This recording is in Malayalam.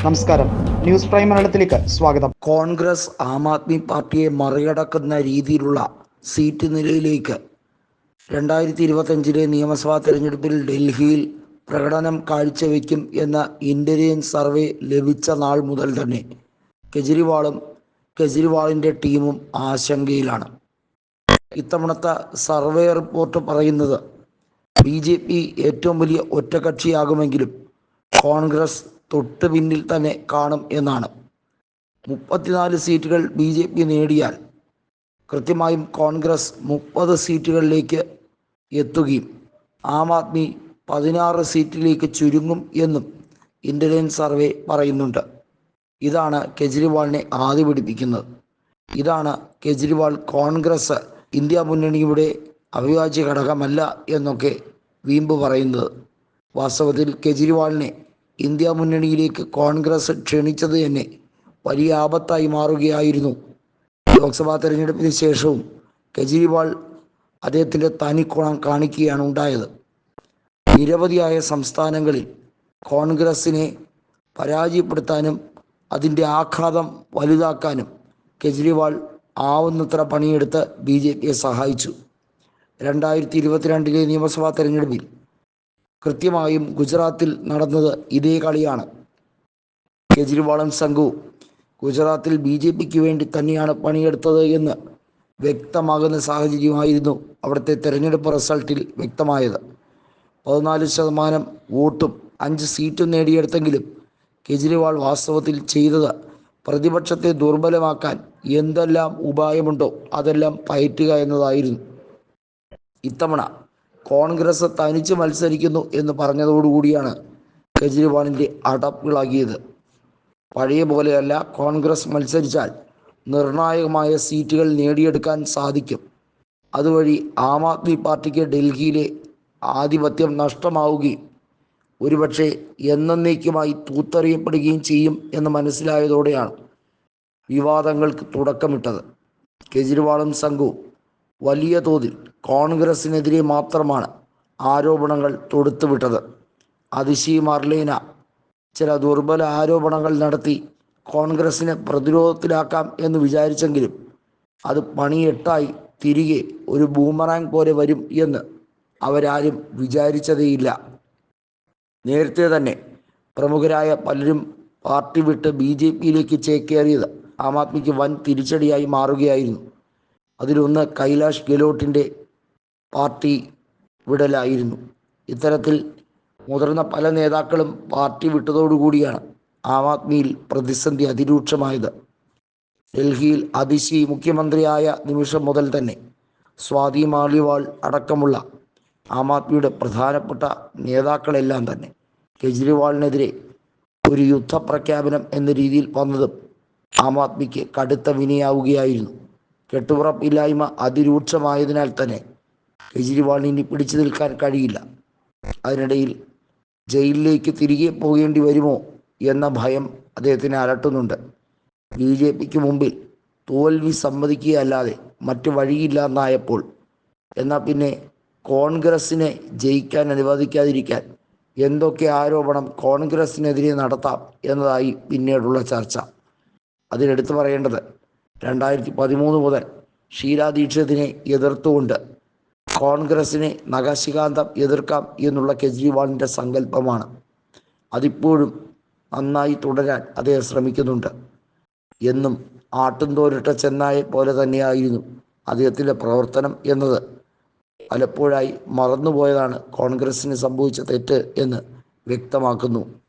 നമസ്കാരം. ന്യൂസ് പ്രൈം മലയാളത്തിലേക്ക് സ്വാഗതം. കോൺഗ്രസ് ആം ആദ്മി പാർട്ടിയെ മറികടക്കുന്ന രീതിയിലുള്ള സീറ്റ് നിലയിലേക്ക് രണ്ടായിരത്തി ഇരുപത്തഞ്ചിലെ നിയമസഭാ തെരഞ്ഞെടുപ്പിൽ ഡൽഹിയിൽ പ്രകടനം കാഴ്ചവെക്കും എന്ന ഇന്റലിജൻസ് സർവേ ലഭിച്ച നാൾ മുതൽ തന്നെ കെജ്രിവാളും കെജ്രിവാളിന്റെ ടീമും ആശങ്കയിലാണ്. ഇത്തവണത്തെ സർവേ റിപ്പോർട്ട് പറയുന്നത് ബി ജെ പി ഏറ്റവും വലിയ ഒറ്റകക്ഷിയാകുമെങ്കിലും കോൺഗ്രസ് തൊട്ട് പിന്നിൽ തന്നെ കാണും എന്നാണ്. മുപ്പത്തിനാല് സീറ്റുകൾ ബി ജെ പി നേടിയാൽ കൃത്യമായും കോൺഗ്രസ് മുപ്പത് സീറ്റുകളിലേക്ക് എത്തുകയും ആം ആദ്മി പതിനാറ് സീറ്റിലേക്ക് ചുരുങ്ങും എന്നും ഇന്റലിജൻസ് സർവേ പറയുന്നുണ്ട്. ഇതാണ് കെജ്രിവാളിനെ ആദ്യ പിടിപ്പിക്കുന്നത്. ഇതാണ് കെജ്രിവാൾ കോൺഗ്രസ് ഇന്ത്യ മുന്നണിയുടെ അവിഭാജ്യ ഘടകമല്ല എന്നൊക്കെ വീമ്പ് പറയുന്നത്. വാസ്തവത്തിൽ കെജ്രിവാളിനെ ഇന്ത്യ മുന്നണിയിലേക്ക് കോൺഗ്രസ് ക്ഷണിച്ചത് തന്നെ വലിയ ആപത്തായി മാറുകയായിരുന്നു. ലോക്സഭാ തെരഞ്ഞെടുപ്പിന് ശേഷവും കെജ്രിവാൾ അദ്ദേഹത്തിന്റെ തനിക്കുണം കാണിക്കുകയാണ് ഉണ്ടായത്. നിരവധിയായ സംസ്ഥാനങ്ങളിൽ കോൺഗ്രസിനെ പരാജയപ്പെടുത്താനും അതിന്റെ ആഘാതം വലുതാക്കാനും കെജ്രിവാൾ ആവുന്നത്ര പണിയെടുത്ത് ബി ജെ പിയെ സഹായിച്ചു. രണ്ടായിരത്തി ഇരുപത്തിരണ്ടിലെ നിയമസഭാ തെരഞ്ഞെടുപ്പിൽ കൃത്യമായും ഗുജറാത്തിൽ നടന്നത് ഇതേ കളിയാണ്. കെജ്രിവാളും സംഘു ഗുജറാത്തിൽ ബി ജെ പിക്ക് വേണ്ടി തന്നെയാണ് പണിയെടുത്തത് എന്ന് വ്യക്തമാകുന്ന സാഹചര്യമായിരുന്നു അവിടുത്തെ തെരഞ്ഞെടുപ്പ് റിസൾട്ടിൽ വ്യക്തമായത്. പതിനാല് ശതമാനം വോട്ടും അഞ്ച് സീറ്റും നേടിയെടുത്തെങ്കിലും കെജ്രിവാൾ വാസ്തവത്തിൽ ചെയ്തത് പ്രതിപക്ഷത്തെ ദുർബലമാക്കാൻ എന്തെല്ലാം ഉപായമുണ്ടോ അതെല്ലാം പയറ്റുക എന്നതായിരുന്നു. ഇത്തവണ കോൺഗ്രസ് തനിച്ച് മത്സരിക്കുന്നു എന്ന് പറഞ്ഞതോടുകൂടിയാണ് കെജ്രിവാളിന്റെ അടപ്പിളകിയത് പഴയ പോലെയല്ല കോൺഗ്രസ് മത്സരിച്ചാൽ നിർണായകമായ സീറ്റുകൾ നേടിയെടുക്കാൻ സാധിക്കും. അതുവഴി ആം ആദ്മി പാർട്ടിക്ക് ഡൽഹിയിലെ ആധിപത്യം നഷ്ടമാവുകയും ഒരുപക്ഷെ എന്നേക്കുമായി തൂത്തെറിയപ്പെടുകയും ചെയ്യും എന്ന് മനസ്സിലായതോടെയാണ് വിവാദങ്ങൾക്ക് തുടക്കമിട്ടത്. കെജ്രിവാളും സംഘവും വലിയ തോതിൽ കോൺഗ്രസിനെതിരെ മാത്രമാണ് ആരോപണങ്ങൾ തൊടുത്തുവിട്ടത്. അതിശി മർലീന ചില ദുർബല ആരോപണങ്ങൾ നടത്തി കോൺഗ്രസിനെ പ്രതിരോധത്തിലാക്കാം എന്ന് വിചാരിച്ചെങ്കിലും അത് പണിയെട്ടായി തിരികെ ഒരു ബൂമറാങ് പോലെ വരും എന്ന് അവരാരും വിചാരിച്ചതേയില്ല. നേരത്തെ തന്നെ പ്രമുഖരായ പലരും പാർട്ടി വിട്ട് ബി ജെ പിയിലേക്ക് ചേക്കേറിയത് ആം ആദ്മിക്ക് വൻ തിരിച്ചടിയായി മാറുകയായിരുന്നു. അതിലൊന്ന് കൈലാഷ് ഗെലോട്ടിന്റെ പാർട്ടി വിടലായിരുന്നു. ഇത്തരത്തിൽ മുതിർന്ന പല നേതാക്കളും പാർട്ടി വിട്ടതോടുകൂടിയാണ് ആം ആദ്മിയിൽ പ്രതിസന്ധി അതിരൂക്ഷമായത്. ഡൽഹിയിൽ അതിശി മുഖ്യമന്ത്രിയായ നിമിഷം മുതൽ തന്നെ സ്വാതി മാളിവാൾ അടക്കമുള്ള ആം ആദ്മിയുടെ പ്രധാനപ്പെട്ട നേതാക്കളെല്ലാം തന്നെ കെജ്രിവാളിനെതിരെ ഒരു യുദ്ധപ്രഖ്യാപനം എന്ന രീതിയിൽ വന്നതും ആം ആദ്മിക്ക് കടുത്ത വിനയാവുകയായിരുന്നു. കെട്ടുറപ്പില്ലായ്മ അതിരൂക്ഷമായതിനാൽ തന്നെ കെജ്രിവാളിന് പിടിച്ചു നിൽക്കാൻ കഴിയില്ല. അതിനിടയിൽ ജയിലിലേക്ക് തിരികെ പോകേണ്ടി വരുമോ എന്ന ഭയം അദ്ദേഹത്തിനെ അലട്ടുന്നുണ്ട്. ബി ജെ പിക്ക് മുമ്പിൽ തോൽവി സമ്മതിക്കുകയല്ലാതെ മറ്റു വഴിയില്ലെന്നായപ്പോൾ എന്നാൽ പിന്നെ കോൺഗ്രസിനെ ജയിക്കാൻ അനുവദിക്കാതിരിക്കാൻ എന്തൊക്കെ ആരോപണം കോൺഗ്രസിനെതിരെ നടത്താം എന്നതായി പിന്നീടുള്ള ചർച്ച. അതിലെടുത്തു പറയേണ്ടത് രണ്ടായിരത്തി പതിമൂന്ന് മുതൽ ഷീലാ ദീക്ഷിതിനെ എതിർത്തുകൊണ്ട് കോൺഗ്രസിനെ നഖശികാന്തം എതിർക്കാം എന്നുള്ള കെജ്രിവാളിന്റെ സങ്കല്പമാണ്. അതിപ്പോഴും നന്നായി തുടരാൻ അദ്ദേഹം ശ്രമിക്കുന്നുണ്ട്. എന്നും ആട്ടുംതോരിട്ട ചെന്നായെ പോലെ തന്നെയായിരുന്നു അദ്ദേഹത്തിന്റെ പ്രവർത്തനം എന്നത്. പലപ്പോഴായി മറന്നുപോയതാണ് കോൺഗ്രസ്സിന് സംഭവിച്ച തെറ്റ് എന്ന് വ്യക്തമാക്കുന്നു.